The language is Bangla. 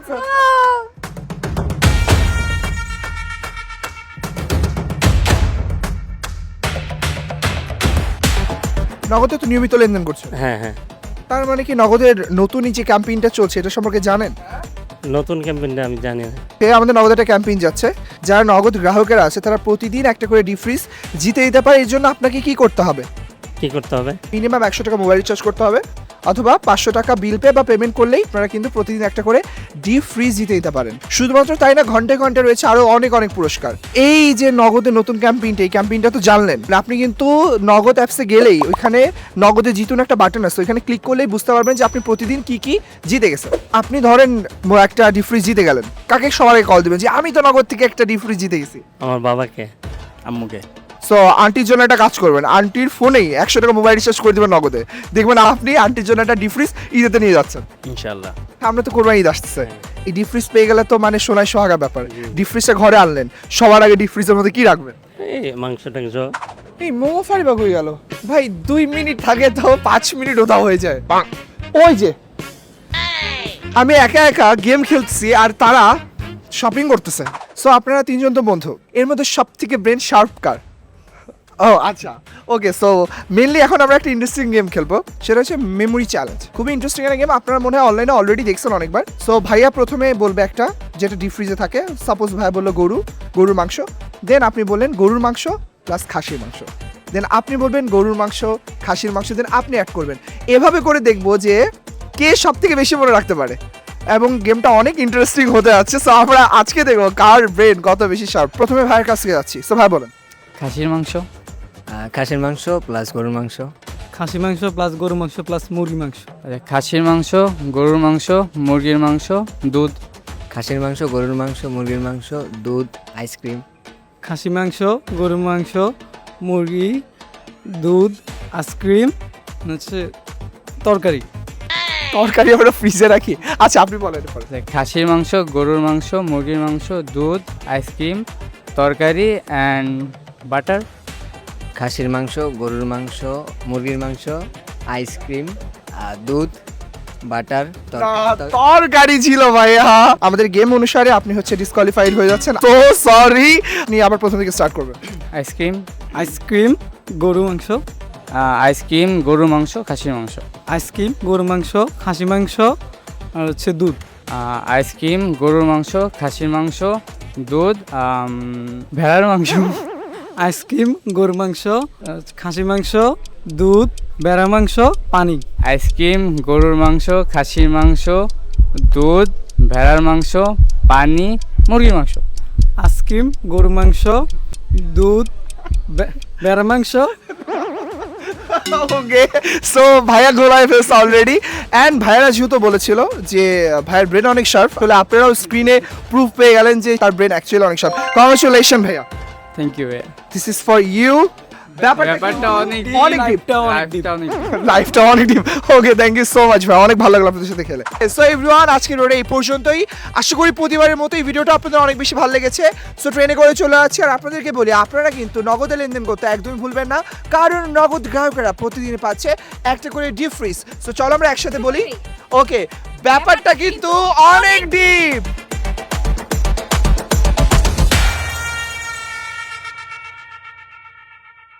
আছে নগদে তো নিয়মিত লেনদেন করছ? হ্যাঁ হ্যাঁ। তার মানে কি নগদের নতুন এই যে ক্যাম্পেইনটা চলছে এটা সম্পর্কে জানেন? নতুন ক্যাম্পেইনটা আমি জানি না। এ আমাদের নগদ একটা ক্যাম্পেইন যাচ্ছে যারা নগদ গ্রাহকেরা আছে তারা প্রতিদিন একটা করে ডিপ ফ্রিজ জিতে দিতে পারে এর জন্য আপনাকে কি করতে হবে? কি করতে হবে? মিনিমাম একশো টাকা মোবাইল রিচার্জ করতে হবে। অথবা পাঁচশো টাকা বিল পে বা পেমেন্ট করলেই আপনারা কিন্তু প্রতিদিন একটা করে ডিপ ফ্রিজ জিতে দিতে পারেন। শুধুমাত্র তাই না ঘন্টায় ঘন্টায় রয়েছে আরও অনেক অনেক পুরস্কার। এই যে নগদের নতুন ক্যাম্পেইনটা এই ক্যাম্পেইনটা তো জানলেন। আপনি কিন্তু নগদ অ্যাপসে গেলেই ওইখানে নগদে জিতুন একটা বাটন আছে ওইখানে ক্লিক করলেই বুঝতে পারবেন যে আপনি প্রতিদিন কি কি জিতে গেছেন। আপনি ধরেন একটা ডিপ ফ্রিজ জিতে গেলেন। কাকে সবার কল দিবেন যে আমি তো নগদ থেকে একটা ডিপ ফ্রিজ জিতে গেছি? আমার বাবাকে। আম্মুকে। সো আন্টির জন্য একটা কাজ করবেন। আন্টির ফোনেই একশো টাকা মোবাইল রিচার্জ করে দেবেন নগদে। দেখবেন আপনি আন্টির জন্য একটা ডিফ্রিজ ঈদেতে নিয়ে যাচ্ছেন। ইনশাল্লাহ আমরা তো কোরবানি ঈদ আসতেছে। এই ডিফ্রিজ পেয়ে গেলে তো মানে সোনায় সোহাগা ব্যাপার। ডিফ্রিজটা ঘরে আনলেন। সবার আগে ডিফ্রিজের মধ্যে কি রাখবেন? এই মাংস টাংস। এই মোমো হয়ে গেল। ভাই দুই মিনিট থাকে তো পাঁচ মিনিট ওটাও হয়ে যায়। ওই যে আমি একা একা গেম খেলতেছি আর তারা শপিং করতেছে। সো আপনারা তিনজন তো বন্ধু। এর মধ্যে সব থেকে ব্রেন শার্প কার? ও আচ্ছা। ওকে সো মেনলি এখন আমরা একটা ইন্টারেস্টিং গেম খেলব। সেটা হচ্ছে মেমোরি চ্যালেঞ্জ খুবই ইন্টারেস্টিং একটা গেম আপনারা মনে হয় অনলাইনে অলরেডি দেখছেন অনেকবার। সো ভাইয়া প্রথমে বলবে একটা, যেটা ডিপ ফ্রিজে থাকে। সাপোজ ভাইয়া বলল গরু, গরুর মাংস। দেন আপনি বললেন গরুর মাংস প্লাস খাসির মাংস। দেন আপনি বলবেন গরুর মাংস, খাসির মাংস দেন আপনি অ্যাড করবেন। এভাবে করে দেখব যে, কে সব থেকে বেশি মনে রাখতে পারে। এবং গেমটা অনেক ইন্টারেস্টিং হতে যাচ্ছে। সো আমরা আজকে দেখব কার ব্রেন কত বেশি শার্প প্রথমে ভাইয়ের কাছ থেকে যাচ্ছি। সো ভাই বলেন। খাসির মাংস। খাসির মাংস প্লাস গরুর মাংস। খাসি মাংস প্লাস গরুর মাংস প্লাস মুরগি মাংস। আচ্ছা, খাসির মাংস গরুর মাংস মুরগির মাংস দুধ। খাসির মাংস গরুর মাংস মুরগির মাংস দুধ আইসক্রিম খাসি মাংস গরুর মাংস মুরগি দুধ আইসক্রিম হচ্ছে তরকারি। তরকারি আমরা ফ্রিজে রাখি। আচ্ছা আপনি বলেন খাসির মাংস গরুর মাংস মুরগির মাংস দুধ আইসক্রিম তরকারি অ্যান্ড বাটার খাসির মাংস গরুর মাংস মুরগির মাংস আইসক্রিম দুধ বাটার তর- তরকারি ছিল ভাইয়া। আমাদের গেম অনুসারে আপনি হচ্ছে ডিসকোয়ালিফাইড হয়ে যাচ্ছেন। তো সরি আপনি আবার প্রথম থেকে স্টার্ট করবেন। আইসক্রিম আইসক্রিম গরু মাংস আইসক্রিম গরুর মাংস খাসির মাংস। আইসক্রিম গরু মাংস খাসি মাংস আর হচ্ছে দুধ। আইসক্রিম গরুর মাংস খাসির মাংস দুধ ভেড়ার মাংস। আইসক্রিম গরু মাংস খাসি মাংস দুধ বেড়া মাংস পানি। আইসক্রিম গরুর মাংস খাসির মাংস দুধ ভেড়ার মাংস পানি মুরগির মাংস। আইসক্রিম গরু মাংস দুধ বেড়া মাংস। ওকে সো ভাইয়া গোলায় ফেলছে অলরেডি অ্যান্ড ভাইয়ারা যেহেতু বলেছিল যে ভাইয়ের ব্রেন অনেক শার্প তাহলে আপনারাও স্ক্রিনে প্রুফ পেয়ে গেলেন যে তার ব্রেন অ্যাকচুয়ালি অনেক শার্প কংগ্রেচুলেশন ভাইয়া। Thank you this is for you ব্যাপারটা অনেক অনেক ডিপ লাইফটা অনেক লাইফটা অনেক deep okay thank you so much ভাই অনেক ভালো লাগল আপনাদের সাথে খেলে। সো এভরিওয়ান আজকের রোডে এই পর্যন্তই। আশা করি প্রতিবারের মতো এই ভিডিওটা আপনাদের অনেক বেশি ভালো লেগেছে। সো ট্রেনে করে চলে যাচ্ছি আর আপনাদেরকে বলি আপনারা কিন্তু নগদে লেনদেন করতে একদমই ভুলবেন না। কারণ নগদ গ্রাহকেরা প্রতিদিন পাচ্ছে একটা করে ডিপ ফ্রিজ সো চলো আমরা একসাথে বলি। ওকে ব্যাপারটা কিন্তু অনেক ডিপ